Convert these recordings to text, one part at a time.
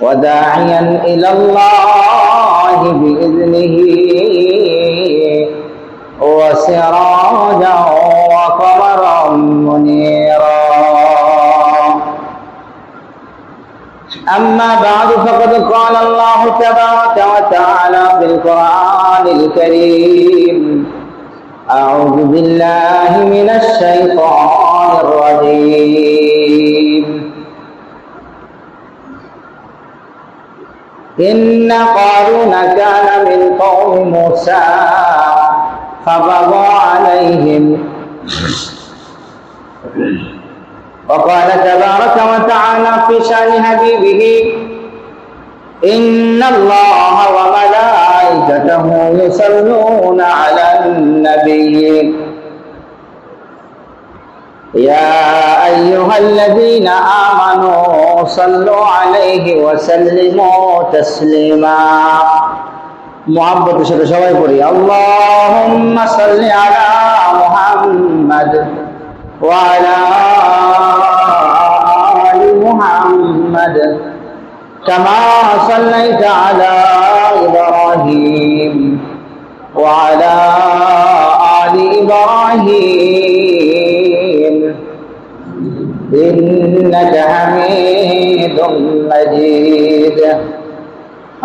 وداعيا إلى الله بإذنه وسراجا وقمرا منيرا أما بعد فقد قال الله تبارك وتعالى في القرآن الكريم أعوذ بالله من الشيطان الرجيم إن قارون كان من قوم موسى فبغى عليهم وقال تبارك وتعالى في شان حبيبه إن الله وملائكته يصلون على النبي. يا أيها الذين آمنوا صلوا عليه وسلموا تسليما. محبت شر شوي بري اللهم صل على محمد وعلى آل محمد. كما صليت على إبراهيم وعلى آل إبراهيم.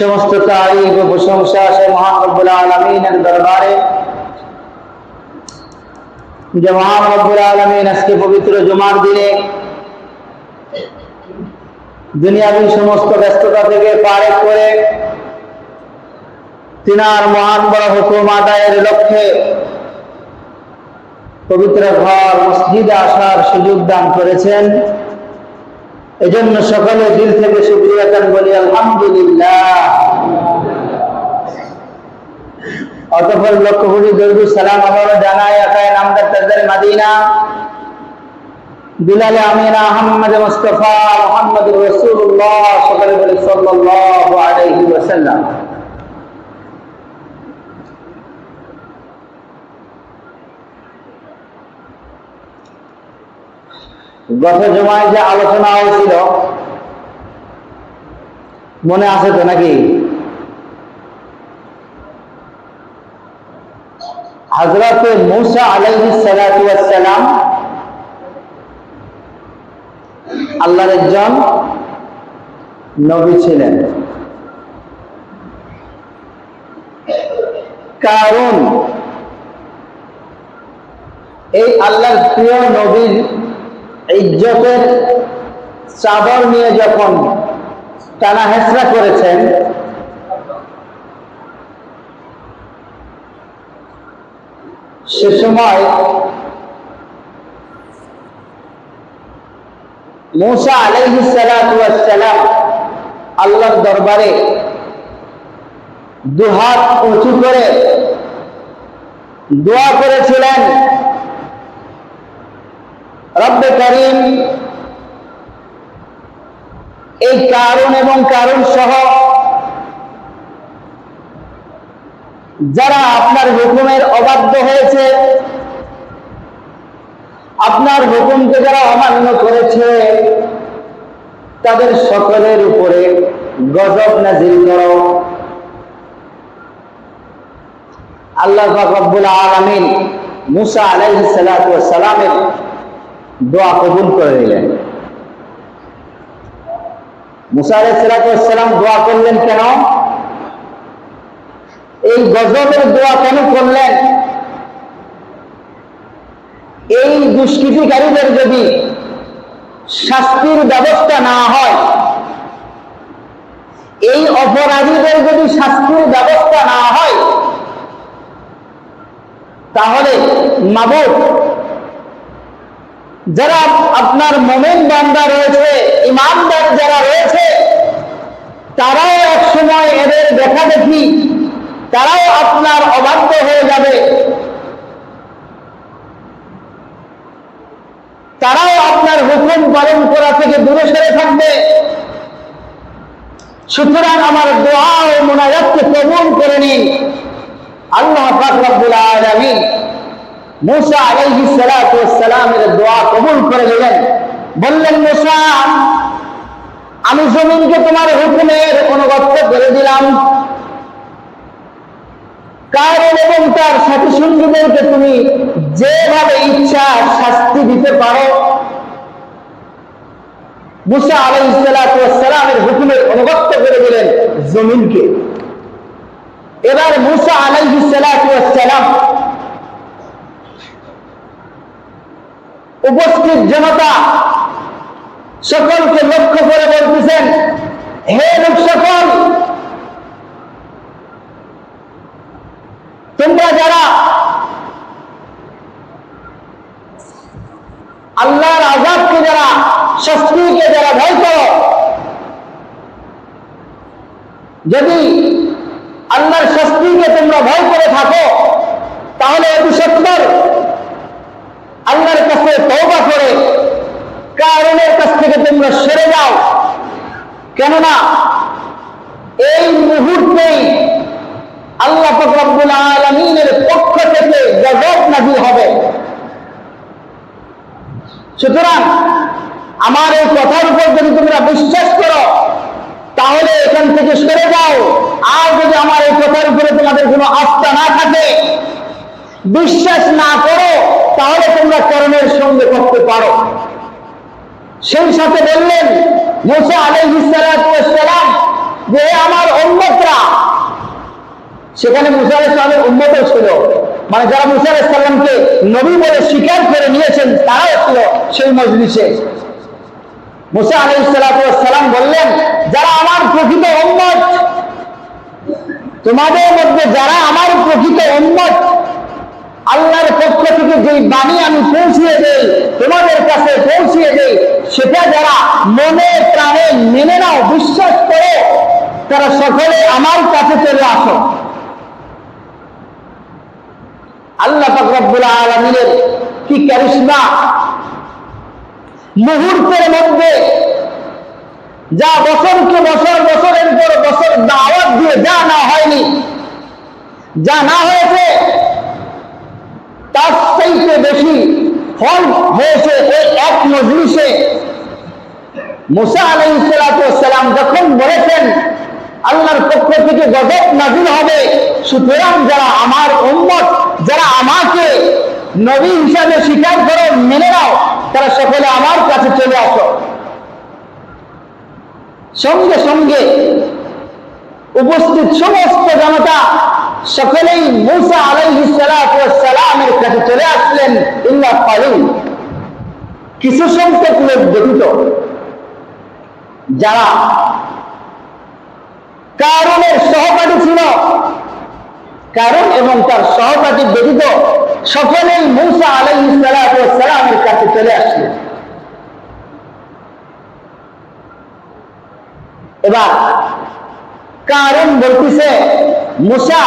সমস্ত তারিফ ও প্রশংসা সে মহান রব্বুল আলমিনের দরবারে। যে মহান রব্বুল আলমিন আজকে পবিত্র জুমার দিনে দুনিয়াবী সমস্ত ব্যস্ততা থেকে পারে করে তিনার মহান বড় হুকুম আদায়ের লক্ষ্যে পবিত্র ঘর, মসজিদে আসার সুযোগ দান করেছেন। এজন্য সকলে দিল থেকে শুক্রিয়া সুক্রিয়াতান বলি, আলহামদুলিল্লাহ। অতঃপর লক্ষ কোটি দরুদ সালাম আবার জানাই আকায় নামদার তাদের মাদিনা। বিলালে আমিনা আহমদ মুস্তফা মোহাম্মদ রসুল্লাহ সকলে বলে, সাল্লাল্লাহু আলাইহি ওয়াসাল্লাম। গত জমায় যে আলোচনা হয়েছিল, মনে আছে তো নাকি? হজরত মুসা আলাইসালাম আল্লাহর একজন নবী ছিলেন। কারণ এই আল্লাহর প্রিয় নবীর ইজ্জতের চাদর নিয়ে যখন টানা হেসরা করেছেন, সে সময় মুসা আলাইহিসালাম আল্লাহর দরবারে দুহাত উঁচু করে দোয়া করেছিলেন। রব্বে করিম এই কারণ এবং কারণ সহ যারা আপনার হুকুমের অবাধ্য হয়েছে, আপনার হুকুমকে যারা অমান্য করেছে, তাদের সকলের উপরে গজব নাজিল করো। আল্লাহ রব্বুল আলামিন মুসা আলাইহিস সালামের দোয়া কবুল করে নিলেন। মুসা আলাইহিস সালাতু ওয়াস সালাম দোয়া করলেন কেন? এই গজবের দোয়া কেন করলেন? এই দুষ্কৃতিকারীদের যদি শাস্তির ব্যবস্থা না হয়, এই অপরাধীদের যদি শাস্তির ব্যবস্থা না হয়, তাহলে মাবুদ যারা আপনার মোমেন বান্দা রয়েছে, ইমানদার যারা রয়েছে, তারাও এক সময় এদের দেখা দেখি, তারাও আপনার অবাধ্য হয়ে যাবে। তারাও আপনার হুকুম পালন করা থেকে দূরে সরে থাকবে। সুতরাং আমার দোয়া ও মোনাজাতকে কবুল করে নিন। আল্লাহ পাক রব্বুল আলামিন মুসা আলাইহিস সালাতু ওয়াস দোয়া কবুল করে নিলেন। বললেন, মুসা, আমি জমিনকে তোমার হুকুমের অনুগত করে দিলাম। কারণ এবং তার সাথী সঙ্গীদেরকে তুমি যেভাবে ইচ্ছা শাস্তি দিতে পারো, মুসা আলাইসালামের হুকুমের অনুগত্য করে দিলেন জমিনকে। এবার মুসা আলাইসালাম উপস্থিত জনতা সকলকে লক্ষ্য করে বলতেছেন, হে লোক সকল, তোমরা যারা আল্লাহর আজাদকে যারা শাস্তিকে যারা ভয় করো, যদি আল্লাহর শাস্তিকে তোমরা ভয় করে থাকো, তাহলে অতি সত্তর আল্লাহর কাছে তৌবা করে, কারণের কাছ থেকে তোমরা সরে যাও। কেননা এই মুহূর্তেই আল্লাহ রব্বুল আলমিনের পক্ষ থেকে গজব নাজিল হবে। সুতরাং আমার এই কথার উপর যদি তোমরা বিশ্বাস করো, তাহলে এখান থেকে সরে যাও। আর যদি আমার এই কথার উপরে তোমাদের কোনো আস্থা না থাকে, বিশ্বাস না করো তাহলে তোমরা কর্মের সঙ্গে করতে পারো। সেই সাথে বললেন, মুসা আলাইহিসালাম যে আমার উম্মতরা। সেখানে মুসা আলাইসালামের উন্নত ছিল। মানে যারা মুসা আলাইসাল্লামকে নবী বলে স্বীকার করে নিয়েছেন, তারাও ছিল সেই মজলিসে। মুসা আলাইসালাম বললেন, যারা আমার প্রকৃত উন্মত তোমাদের মধ্যে যারা আমার প্রকৃত উন্মত আল্লাহর পক্ষ থেকে যেই বাণী আমি পৌঁছিয়ে দেই, তোমাদের কাছে পৌঁছিয়ে দেই, সেটা যারা মনে প্রাণে মেনে নাও, বিশ্বাস করে, তারা সকলে আমার কাছে চলে আসো। আল্লাহ ফকরবুল আলমিনের কি কারিশমা? মুহূর্তের মধ্যে যা বছরকে বছর, বছরের পর বছর দাওয়াত দিয়ে যা না হয়নি, যা না হয়েছে তার চাইতে বেশি ফল হয়েছে এই এক মজলিসে। মুসা আলাই সালাম যখন বলেছেন, আল্লাহর পক্ষ থেকে গজব নাজিল হবে, সুতরাং যারা আমার উম্মত, যারা আমাকে নবী হিসাবে স্বীকার করো, মেনে নাও, তারা সকলে আমার কাছে চলে আসো। সঙ্গে সঙ্গে উপস্থিত সমস্ত জনতা সকলেই মুসা আলাইহি সালামের কাছে চলে আসলেন, ইল্লা ফালুন কিছু সংখ্যক লোক ব্যতীত যারা কারণের সহপাঠী ছিল কারণ এবং তার সহপাঠী ব্যতীত সকলেই মুসা আলাইহি সালামের কাছে চলে আসলেন। এবার কারণ বলতেছে, মুসা,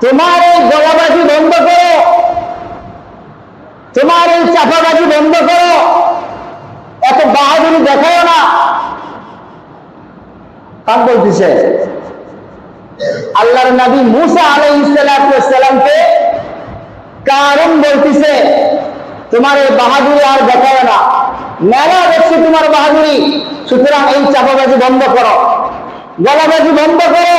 তোমার এই গলাবাজি বন্ধ করো। তোমার এই চাপাবাজি বন্ধ করো। এত বাহাদুরি দেখাও না। কাক বলতেছে? আল্লাহর নবী মুসা আলাইসালামকে কারণ বলতেছে, তোমার এই বাহাদুরি আর দেখাবে না। মেলা দেখছি তোমার বাহাদুরি। সুতরাং এই চাপাবাজি বন্ধ করো। গলাবাজি বন্ধ করো।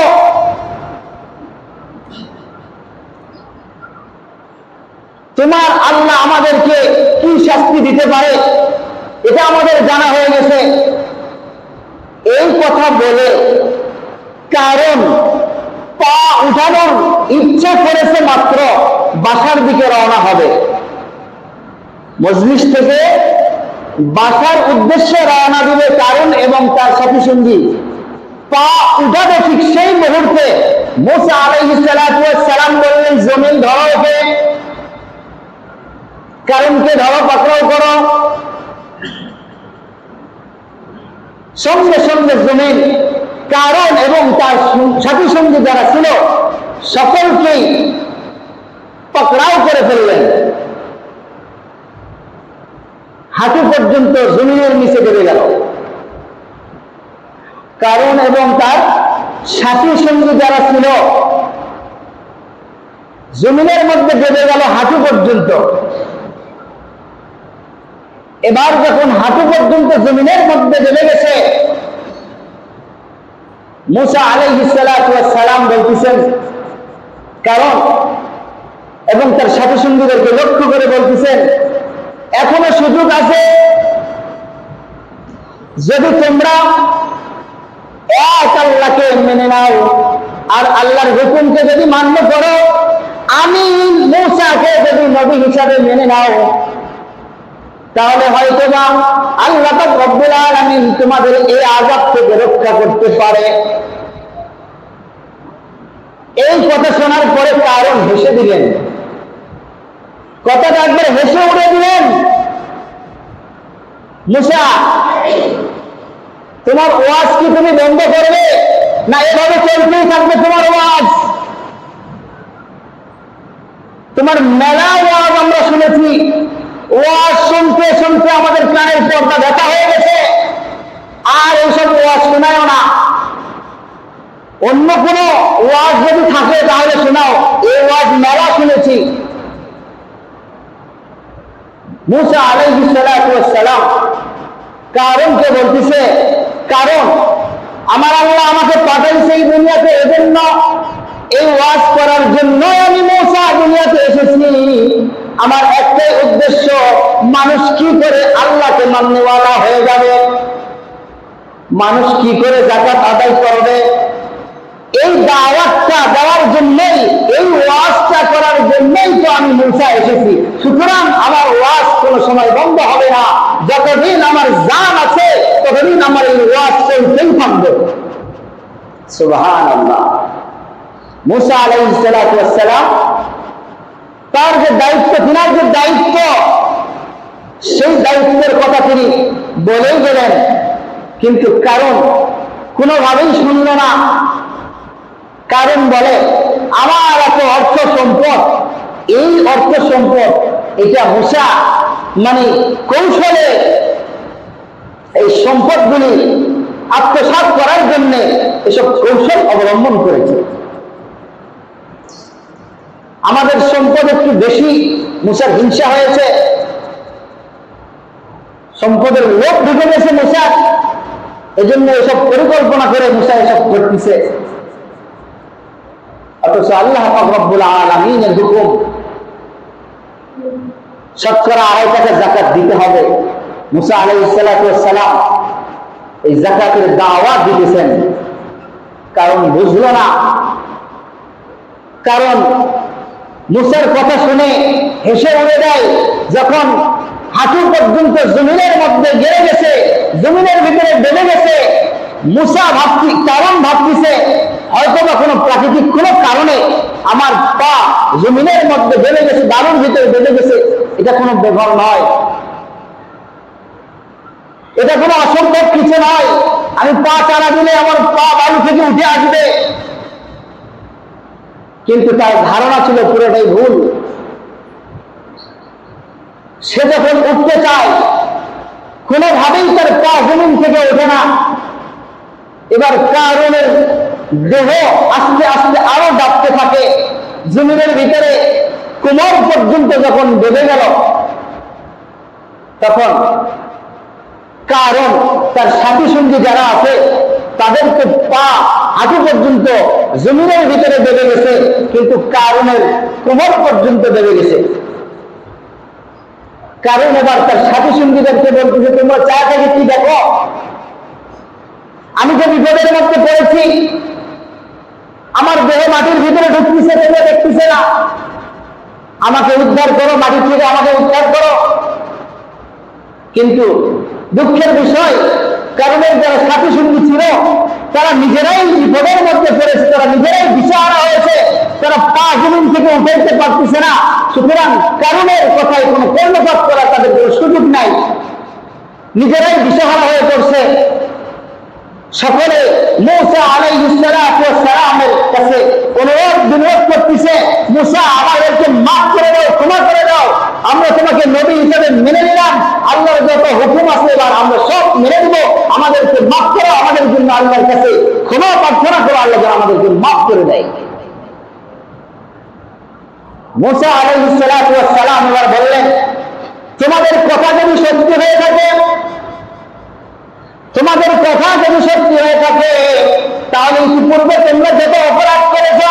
তোমার আল্লাহ আমাদেরকে কি শাস্তি দিতে পারে, এটা আমাদের জানা হয়ে গেছে। এই কথা বলে কারণ পা উঠানোর ইচ্ছে করেছে মাত্র বাসার দিকে রওনা হবে। মজলিস থেকে বাসার উদ্দেশ্যে রওনা দিবে কারণ এবং তার সাথী সঙ্গী। পা উঠাবে ঠিক সেই মুহূর্তে মোসা আলাইহিস সালাম বললেন, জমিন ধরো ওকে। কারণকে ধরো, পাকড়াও করো। সঙ্গে সঙ্গে জমিন, কারণ এবং তার সাথী সঙ্গী যারা ছিল, সকলকেই পাকড়াও করে ফেললেন। হাঁটু পর্যন্ত জমিনের নিচে দেবে গেল। কারণ এবং তার সাথী সঙ্গী যারা ছিল, জমিনের মধ্যে দেবে গেল হাঁটু পর্যন্ত। এবার যখন হাঁটু পর্যন্ত জমিনের মধ্যে দেবে গেছে, মুসা আলাইসালাম বলতেছেন, কারণ এবং তার সাথী সঙ্গীদেরকে লক্ষ্য করে বলতেছেন, এখনও সুযোগ আছে, যদি তোমরা এক আল্লাহকে মেনে নাও। আর আল্লাহর হুকুমকে যদি মান্য করো, আমি মূসাকে যদি নবী হিসাবে মেনে নাও, তাহলে হয়তো বা আল্লাহ রব্বুল আলামিন তোমাদের এই আজাব থেকে রক্ষা করতে পারে। এই কথা শোনার পরে কারণ হেসে দিলেন। কথাটা একবার হেসে উড়ে দিলেন। মুসা তোমার ওয়াজ কি তুমি বন্ধ করবে? না এভাবে চলতেই থাকবে তোমার ওয়াজ? তোমার মেলা ওয়াজ আমরা শুনেছি। ওয়াজ শুনতে শুনতে আমাদের কানের পর্দা ব্যথা হয়ে গেছে। আর এইসব ওয়াজ শোনায়ও না। অন্য কোন ওয়াজ যদি থাকে তাহলে শোনাও। এই ওয়াজ মেলা শুনেছি। মুসা আলাইহিস সালাম কারণকে বলতেছে? কারণ আমার আল্লাহ আমাকে পাঠাইছে এই দুনিয়াতে এজন্য, এই ওয়াজ করার জন্য আমি মৌসা দুনিয়াতে এসেছি। আমার একটাই উদ্দেশ্য, মানুষ কি করে আল্লাহকে মান্যওয়ালা হয়ে যাবে? মানুষ কি করে জাকাত আদায় করবে? এই দাওয়াতটা দেওয়ার জন্যই, এই ওয়াজটা করার জন্যই তো আমি মূসা এসেছি। সুতরাং আমার ওয়াজ কোনো সময় বন্ধ হবে না। যতদিন আমার জান আছে, ততদিন আমার এই ওয়াজ চলতেই থাকবে। সুবহান আল্লাহ মুসা তার যে দায়িত্ব, তিনার যে দায়িত্ব, সেই দায়িত্বের কথা তিনি বলেই গেলেন। কিন্তু কারণ কোনোভাবেই শুনল না। কারণ বলে, আমার এত অর্থ সম্পদ, এই অর্থ সম্পদ, এটা মুসা মানে কৌশলে এই সম্পদগুলি আত্মসাত করার জন্য এসব কৌশল অবলম্বন করেছে। আমাদের সম্পদ একটু বেশি, মুসার হিংসা হয়েছে। সম্পদের লোক ঢুকে গেছে মুসা, এজন্য এসব পরিকল্পনা করে মুসা এসব করতেছে। অথচ আল্লাহ আলমিনের হুকুম, শতকরা আড়াই টাকা জাকাত দিতে হবে। মুসা আলাইসালাম এই জাকাতের দাওয়াত দিতেছেন। কারণ বুঝলো না। কারণ মুসার কথা শুনে হেসে উড়ে দেয় যখন হাঁটু পর্যন্ত জমিনের মধ্যে গেড়ে গেছে, জমিনের ভিতরে বেঁধে গেছে মুসা ভাবছি কারণ ভাবতিছে, হয়তো বা কোনো প্রাকৃতিক কোনো কারণে আমার পা জমিনের মধ্যে বেঁধে গেছে দারুর ভিতরে বেঁধে গেছে, এটা কোনো ব্যবহার নয়। এটা কোনো অসম্ভব কিছু নয়। আমি পা চারা দিলে আমার পা বালু থেকে উঠে আসবে। কিন্তু তার ধারণা ছিল পুরোটাই ভুল। সে যখন উঠতে চায়, কোনোভাবেই তার পা জমিন থেকে ওঠে না। এবার কারণের দেহ আস্তে আস্তে আরও ডাকতে থাকে। জমিনের ভিতরে কোমর পর্যন্ত যখন ডুবে গেল, তখন কারণ তার সাথী সঙ্গী যারা আছে, তাদেরকে পা হাঁটু পর্যন্ত জমিনের ভিতরে বেড়ে গেছে, কিন্তু কারণের কোমর পর্যন্ত বেড়ে গেছে। কারণ এবার তার সাথী সঙ্গীদেরকে বলতেছে, তোমরা চা থেকে কি দেখো? আমি যে বিপদের মধ্যে পড়েছি, আমার দেহ মাটির ভিতরে ঢুকতেছে তোমরা দেখতেছে না। আমাকে উদ্ধার করো, মাটি থেকে আমাকে উদ্ধার করো। কিন্তু দুঃখের বিষয়, কারণের যারা সাথী সঙ্গী ছিল, তারা নিজেরাই বিপদের মধ্যে পড়েছে, তারা নিজেরাই দিশাহারা হয়েছে, তারা পা জমিন থেকে উঠাইতে পারতেছে না। সুতরাং কারণের কথায় কোনো কর্ণপাত করার তাদের কোনো সুযোগ নাই। নিজেরাই দিশাহারা হয়ে পড়ছে। সকলে মৌসা আলাই সালামের কাছে অনুরোধ বিনোদ করতেছে মুসা, আমাদেরকে মাফ করে দাও, ক্ষমা করে দাও। আমরা তোমাকে নবী হিসেবে মেনে নিলাম। আল্লাহর যত হুকুম আছে, এবার আমরা সব মেনে দিব আমাদেরকে মাফ করো, আমাদের জন্য আল্লাহর কাছে ক্ষমা প্রার্থনা করো, আল্লাহ আমাদেরকে মাফ করে দেয়। মুসা আলাই সালাম এবার বললেন, তোমাদের কথা যদি সত্যি হয়ে থাকে তোমাদের কথা যদি সত্যি হয়ে থাকে, তাহলে ইতিপূর্বে তোমরা যত অপরাধ করেছ,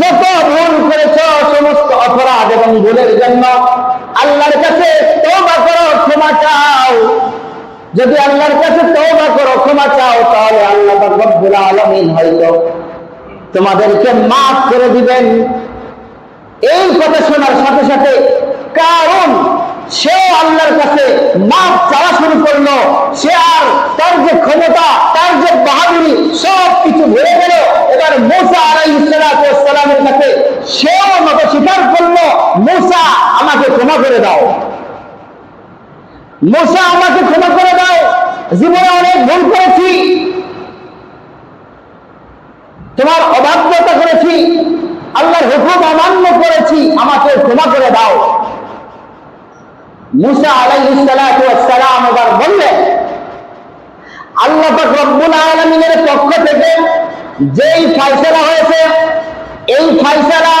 যত ভুল করেছ, সমস্ত অপরাধ এবং ভুলের জন্য আল্লাহর কাছে তওবা করো, ক্ষমা চাও। যদি আল্লাহর কাছে তওবা করো, ক্ষমা চাও, তাহলে আল্লাহ রব্বুল আলামিন হয়তো তোমাদেরকে মাফ করে দিবেন। এই কথা শোনার সাথে সাথে কারণ সে আল্লাহর কাছে মাপ চাওয়া শুরু করল। সে আর তার যে ক্ষমতা, তার যে বাহাদুরি, সব কিছু ভুলে গেল। এবার মোসা আলাই সালামের কাছে সেও মতো স্বীকার করল, মোসা, আমাকে ক্ষমা করে দাও। মোসা, আমাকে ক্ষমা করে দাও। জীবনে অনেক ভুল করেছি। তোমার অবাধ্যতা করেছি। আল্লাহর হুকুম অমান্য করেছি, আমাকে ক্ষমা করে দাও। মুসা আলাইসালাম এবার বললেন, আল্লাহ রব্বুল আলমিনের পক্ষ থেকে যেই ফাইসলা হয়েছে, এই ফাইসলা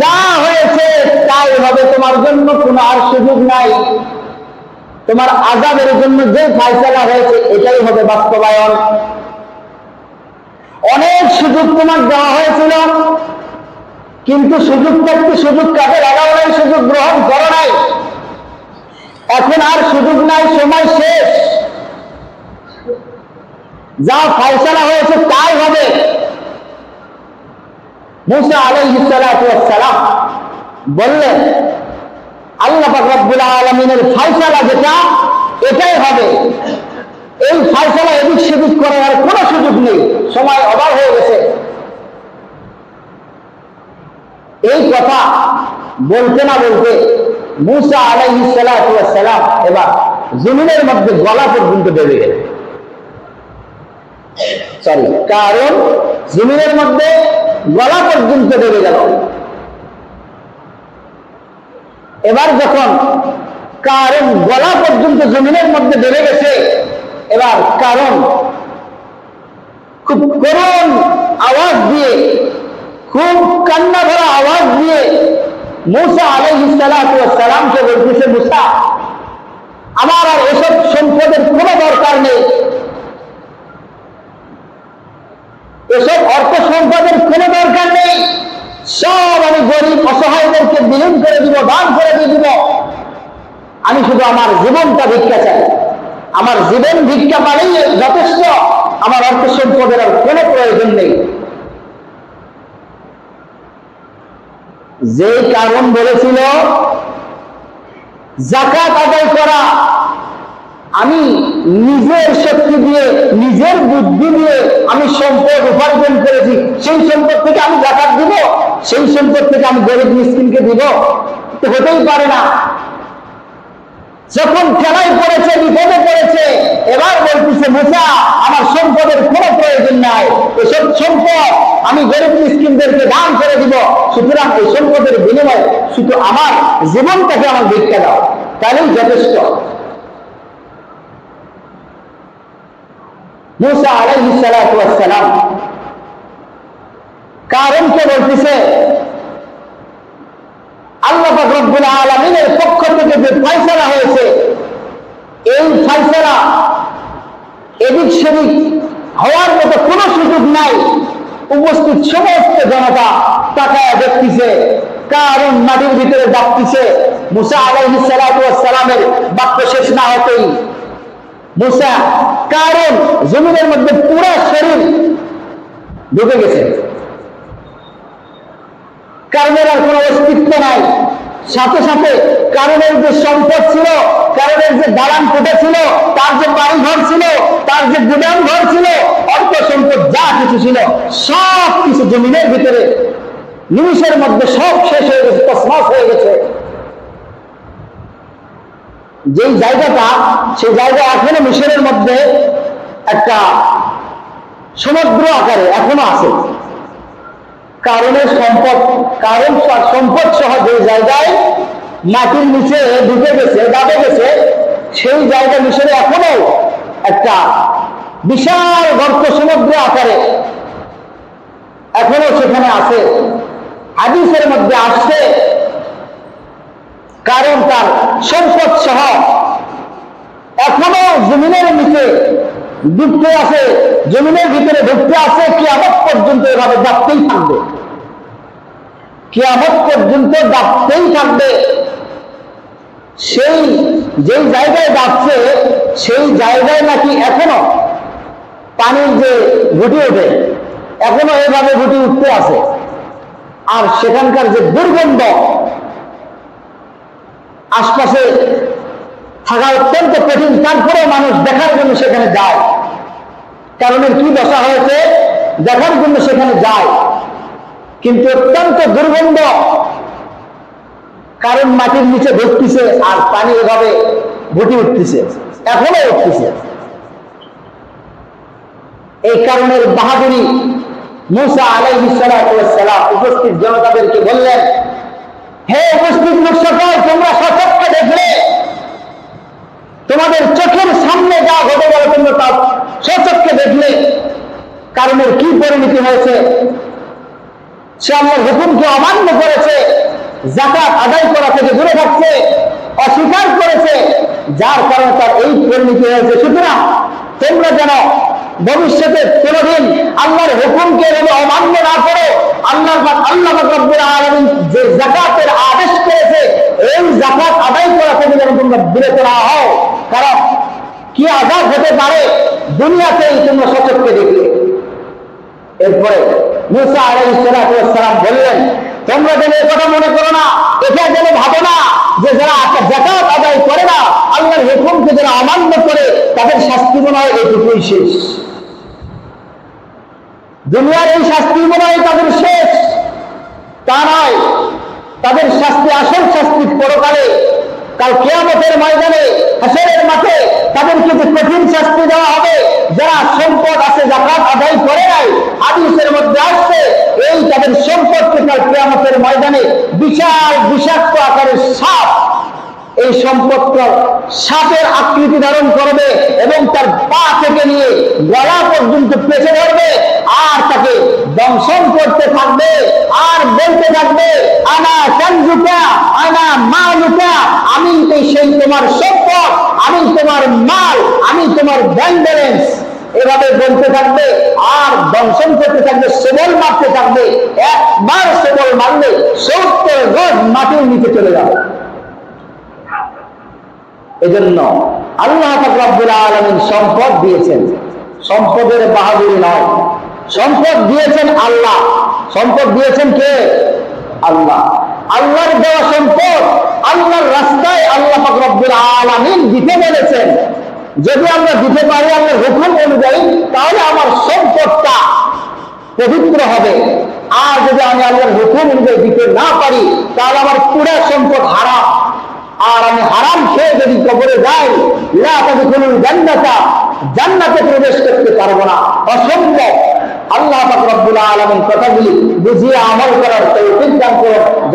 যা হয়েছে তাই হবে। তোমার জন্য কোনো আর সুযোগ নাই। তোমার আজাবের জন্য যে ফাইসলা হয়েছে, এটাই হবে বাস্তবায়ন। অনেক সুযোগ তোমার দেওয়া হয়েছিল। কিন্তু সুযোগ থাকতে সুযোগ কাজে লাগাও নাই, সুযোগ গ্রহণ করো নাই। এখন আর সুযোগ নাই, সময় শেষ। যা ফয়সলা হয়েছে তাই হবে। মুসা আলাইসালাম বললেন, আল্লাহ রব্বুল আলমিনের ফয়সলা যেটা, এটাই হবে। এই ফয়সলা এদিক সেদিক করার কোনো সুযোগ নেই। সময় অভাব হয়ে গেছে। এই কথা বলতে না বলতে মুসা আলাইসালাম এবার জমিনের মধ্যে গলা পর্যন্ত বেড়ে গেল। সরি কারণ জমিনের মধ্যে গলা পর্যন্ত বেড়ে গেল। এবার যখন কারণ গলা পর্যন্ত জমিনের মধ্যে বেড়ে গেছে, এবার কারণ খুব করুণ আওয়াজ দিয়ে খুব কান্না ভরা আওয়াজ দিয়ে মুসা আলহিসালামকে বলতেছে, মুসা, আমার আর এসব সম্পদের কোনো দরকার নেই। এসব অর্থ সম্পদের কোনো দরকার নেই। সব আমি গরিব অসহায়দেরকে বিলীন করে দিব, দান করে দিয়ে দিব। আমি শুধু আমার জীবনটা ভিক্ষা চাই। আমার জীবন ভিক্ষা পালেই যথেষ্ট। আমার অর্থ সম্পদের আর কোনো প্রয়োজন নেই। যে কারণ বলেছিল জাকাত আদায় করা। আমি নিজের শক্তি দিয়ে, নিজের বুদ্ধি দিয়ে আমি সম্পদ উপার্জন করেছি। সেই সম্পদ থেকে আমি জাকাত দিব, সেই সম্পদ থেকে আমি গরিব মিসকিনকে দিব। তো হতেই পারে না। যখন খেলায় পড়েছে, বিপদে পড়েছে, এবার বলতেছে, মুসা, আমার সম্পদের কোনো প্রয়োজন নাই। এসব সম্পদ আমি গরিব মিসকিনদেরকে দান করে দিব। সুতরাং এই সম্পদের বিনিময়ে শুধু আমার জীবনটাকে আমার ভিক্ষা দাও। তাহলেই যথেষ্ট। মুসা ওয়াস সালাম কারণকে বলতেছে আল্লাহ রব্বুল আলামিনের পক্ষ থেকে যে ফয়সালা হয়েছে, এই ফয়সালা এদিক সেদিক হওয়ার মতো কোনো সুযোগ নাই। উপস্থিত সমস্ত জনতা তাকায় দেখতেছে, কারণ মাটির ভিতরে ডাকতেছে, মুসা ওয়াস সালামের বাক্য শেষ না হতেই। মুসা, কারণ জমিনের মধ্যে পুরো শরীর ঢুকে গেছে। কারণের আর কোনো অস্তিত্ব নাই। সাথে সাথে কারণের যে সম্পদ ছিল, কারণের যে দালান কোটা ছিল, তার যে বাড়ি ঘর ছিল, তার যে গুদাম ঘর ছিল অর্থ সম্পদ যা কিছু ছিল, সব কিছু জমিনের ভিতরে নিমিষের মধ্যে সব শেষ হয়ে গেছে তসমাস হয়ে গেছে। যেই জায়গাটা, সেই জায়গা এখনও মিশরের মধ্যে একটা সমুদ্র আকারে এখনও আছে। কারণের সম্পদ, কারণ সম্পদ সহ যে জায়গায় মাটির নিচে ঢুকে গেছে, দাবে গেছে, সেই জায়গা মিশরে এখনও একটা বিশাল গর্ত সমুদ্র আকারে এখনও সেখানে আছে। হাদিসের মধ্যে আসছে, কারণ তার সম্পদ সহ এখনও জমিনের নিচে ঢুকতে আছে জমিনের ভিতরে ঢুকতে আছে কিয়ামত পর্যন্ত এভাবে ডাকতেই থাকবে। কিয়ামত পর্যন্ত ডাকতেই থাকবে। সেই, যেই জায়গায় ডাকছে, সেই জায়গায় নাকি এখনও পানির যে ঘুটি ওঠে, এখনও এভাবে ঘুটি উঠতে আছে আর সেখানকার যে দুর্গন্ধ, আশপাশে থাকা অত্যন্ত কঠিন, তারপরেও মানুষ দেখার জন্য সেখানে যায়। কারণের কি দশা হয়েছে? দেখার জন্য সেখানে যায়। কিন্তু অত্যন্ত দুর্গন্ধ। কারণ মাটির নিচে ঢুকতেছে আর পানি এভাবে ঘুটি উঠতেছে, এখনও উঠতেছে। এই কারণের বাহাদুরি মুসা সালাম উপস্থিত জনতাদেরকে বললেন, হে উপস্থিত লোক তোমরা সচক্ষে দেখলে তোমাদের চোখের সামনে যা ঘটে গেল তোমরা তা সচক্ষে দেখলে কারণের কি পরিণতি হয়েছে? সে আমার হুকুমকে অমান্য করেছে জাকাত আদায় করা থেকে দূরে থাকছে, অস্বীকার করেছে, যার কারণে তার এই পরিণতি হয়েছে। সুতরাং তোমরা যেন ভবিষ্যতে কোনোদিন আল্লাহর হুকুমকে এভাবে অমান্য না করে, আল্লাহ আল্লাহ যে জাকাতের আদেশ করেছে এই জাকাত আদায় করা থেকে যেন তোমরা বিরত না হও কারণ কি আজাদ হতে পারে দুনিয়াতেই তোমরা সচক্ষে দেখলে। এরপরে মুসা আলাইহিস সালাম বললেন, তোমরা যেন কথা মনে করো না, এটা যেন ভাবো না যে যারা জাকাত আদায় করে না, আল্লাহর হুকুমকে যারা অমান্য করে, তাদের শাস্তি মনে হয় এটুকুই শেষ। দুনিয়ার এই শাস্তি মনে হয় তাদের শেষ তা নয় তাদের শাস্তি আসল শাস্তি পরকালে। কাল কেয়ামতের ময়দানে, হাসরের মাঠে তাদেরকে যে কঠিন শাস্তি দেওয়া হবে, যারা সম্পদ আছে জাকাত আদায় করে নাই, হাদিসের মধ্যে আসছে, এই তাদের সম্পদকে কাল কেয়ামতের ময়দানে বিশাল বিষাক্ত আকারের সাপ এই সম্পদটা সাপের আকৃতি ধারণ করবে এবং তার পা থেকে নিয়ে গলা পর্যন্ত পেঁচে ধরবে, আর তাকে দংশন করতে থাকবে, আর বলতে থাকবে, আনা কাঞ্জুকা আনা মালুকা, আমি তো সেই তোমার সম্পদ, আমি তোমার মাল, আমি তোমার ব্যাংক ব্যালেন্স এভাবে বলতে থাকবে, আর দংশন করতে থাকবে সবল মারতে থাকবে, একবার সবল মারলে সত্তর গজ মাটির নিচে চলে যাবে। এজন্য আল্লাহ পাক রব্বুল আলামিন সম্পদ দিয়েছেন। সম্পদের বাহাদুরি নয় সম্পদ দিয়েছেন আল্লাহ। সম্পদ দিয়েছেন কে? আল্লাহ। আল্লাহর দেওয়া সম্পদ, আল্লাহর রাস্তায় আল্লাহ পাক রব্বুল আলামিন দিতে বলেছেন। যদি আমরা দিতে পারি আল্লাহর হুকুম অনুযায়ী, তাহলে আমার সম্পদটা পবিত্র হবে। আর যদি আমি আল্লাহর হুকুম অনুযায়ী দিতে না পারি, তাহলে আমার পুরা সম্পদ হারাম। আর আমি হারাম খেয়ে যদি কবরে যাই, লা তাদখুলুল জান্নাতা, জান্নাতে প্রবেশ করতে পারব না। অসম্ভব। আল্লাহ রব্বুল আলামিন কথাগুলি বুঝিয়ে আমল করার তৌফিক দান